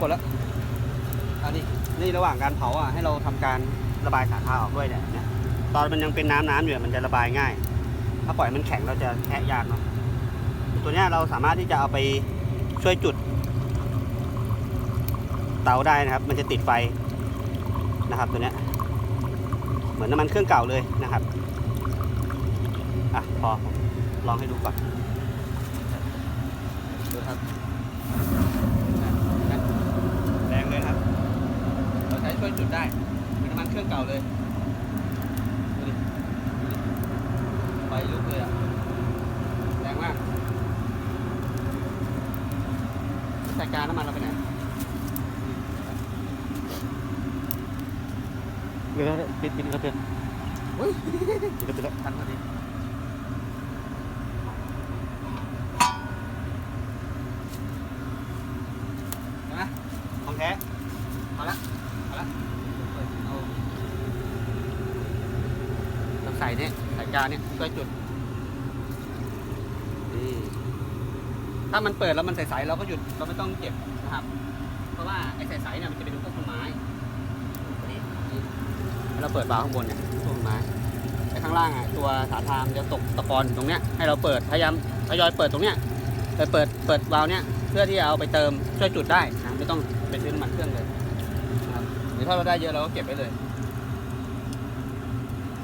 กดแล้วอันนี้นี่ระหว่างการเผาอะให้เราทำการระบายสารทาออกด้วยเนี่ยเนี่ยตอนมันยังเป็นน้ำน้ำๆอยู่มันจะระบายง่าย ถ้าปล่อยมันแข็งเราจะแคะยากเนาะตัวเนี้ยเราสามารถที่จะเอาไปช่วยจุด เตาได้นะครับ มันจะติดไฟนะครับ ตัวเนี้ยเหมือนน้ำมันเครื่องเก่าเลยนะครับอะพอลองให้ดูก่อนดูครับแรงเลยครับ เราใช้ช่วยจุดได้เหมือนน้ำมันเครื่องเก่าเลยดูดิดูดิไฟลุกเลยอะแรงมากใส่การน้ำมันเราไปไหนเดี๋ยวปิดปิดกระเตือนอุ้ยปิดกระเตือนทันพอดีเห็นไหมของแท้เอาละ เอาละเอาเราใส่เนี่ยใส่จานเนี่ยช่วยจุดนี่ถ้ามันเปิดแล้วมันใสๆเราก็หยุดเราไม่ต้องเก็บนะครับ เพราะว่าไอ้ใสๆเนี่ยมันจะเป็นพวกต้นไม้เราเปิดวาล์วข้างบนเนี่ยต้นไม้แต่ข้างล่างอะตัวสาธามจะตกตะกอนตรงเนี้ยให้เราเปิดพยายามทยอยเปิดตรงเนี้ยเปิดเปิดเปิดวาล์วเนี้ยเพื่อที่จะเอาไปเติมช่วยจุดได้นะไม่ต้องไปซื้อน้ำมันเครื่องเลย รือถ้าเราได้เยอะเราก็เก็บไว้เลย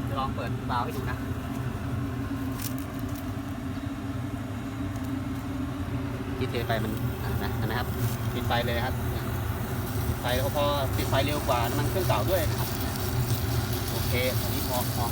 จะลองเปิดบาวให้ดูนะที่เทไปมันนะเห็นะครับปิดไฟเลยครับปิดไฟแล้วพอปิดไฟเร็วกว่าน้ำมันเครื่องเก่าด้วยนะครับโอเคอันนี้พอพอ